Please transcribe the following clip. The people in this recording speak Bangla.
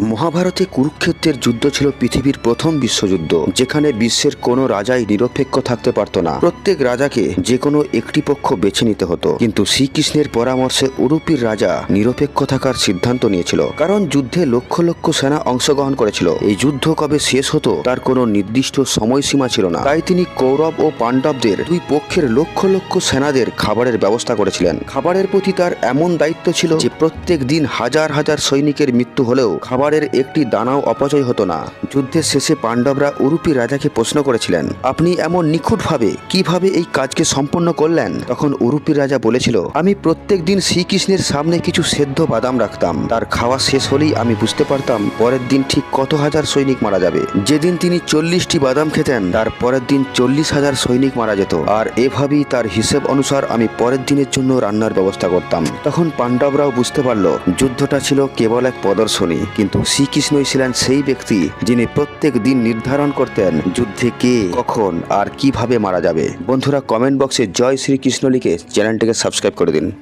মহাভারতে কুরুক্ষেত্রের যুদ্ধ ছিল পৃথিবীর প্রথম বিশ্বযুদ্ধ, যেখানে বিশ্বের কোনো রাজাই নিরপেক্ষ থাকতে পারত না। প্রত্যেক রাজাকে যে কোনো একটি পক্ষ বেছে নিতে হতো। কিন্তু শ্রীকৃষ্ণের পরামর্শে উরুপির রাজা নিরপেক্ষ থাকার সিদ্ধান্ত নিয়েছিল, কারণ যুদ্ধে লক্ষ লক্ষ সেনা অংশগ্রহণ করেছিল। এই যুদ্ধ কবে শেষ হতো, তার কোনো নির্দিষ্ট সময়সীমা ছিল না। তাই তিনি কৌরব ও পাণ্ডবদের দুই পক্ষের লক্ষ লক্ষ সেনাদের খাবারের ব্যবস্থা করেছিলেন। খাবারের প্রতি তার এমন দায়িত্ব ছিল যে প্রত্যেক দিন হাজার হাজার সৈনিকের মৃত্যু হলেও খাবারের একটি দানাও অপচয় হতো না। যুদ্ধের শেষে পাণ্ডবরা উরুপি রাজাকে প্রশ্ন করেছিলেন, আপনি এমন নিখুঁতভাবে কীভাবে এই কাজকে সম্পন্ন করলেন? তখন উরুপি রাজা বলেছিল, আমি প্রত্যেক দিন শ্রীকৃষ্ণের সামনে কিছু সেদ্ধ বাদাম রাখতাম। তার খাওয়া শেষ হলেই আমি বুঝতে পারতাম, পরের দিন ঠিক কত হাজার সৈনিক মারা যাবে। যেদিন তিনি চল্লিশটি বাদাম খেতেন, তার পরের দিন চল্লিশ হাজার সৈনিক মারা যেত। আর এভাবেই তার হিসেব অনুসার আমি পরের দিনের জন্য রান্নার ব্যবস্থা করতাম। তখন পাণ্ডবরাও বুঝতে পারল, যুদ্ধটা ছিল কেবল এক প্রদর্শনী। কিন্তু শ্রীকৃষ্ণই ছিলেন সেই ব্যক্তি যিনি প্রত্যেক দিন নির্ধারণ করতেন যুদ্ধে কে, কখন আর কীভাবে মারা যাবে। বন্ধুরা কমেন্ট বক্সে জয় শ্রীকৃষ্ণ লিখে চ্যানেলটিকে সাবস্ক্রাইব করে দিন।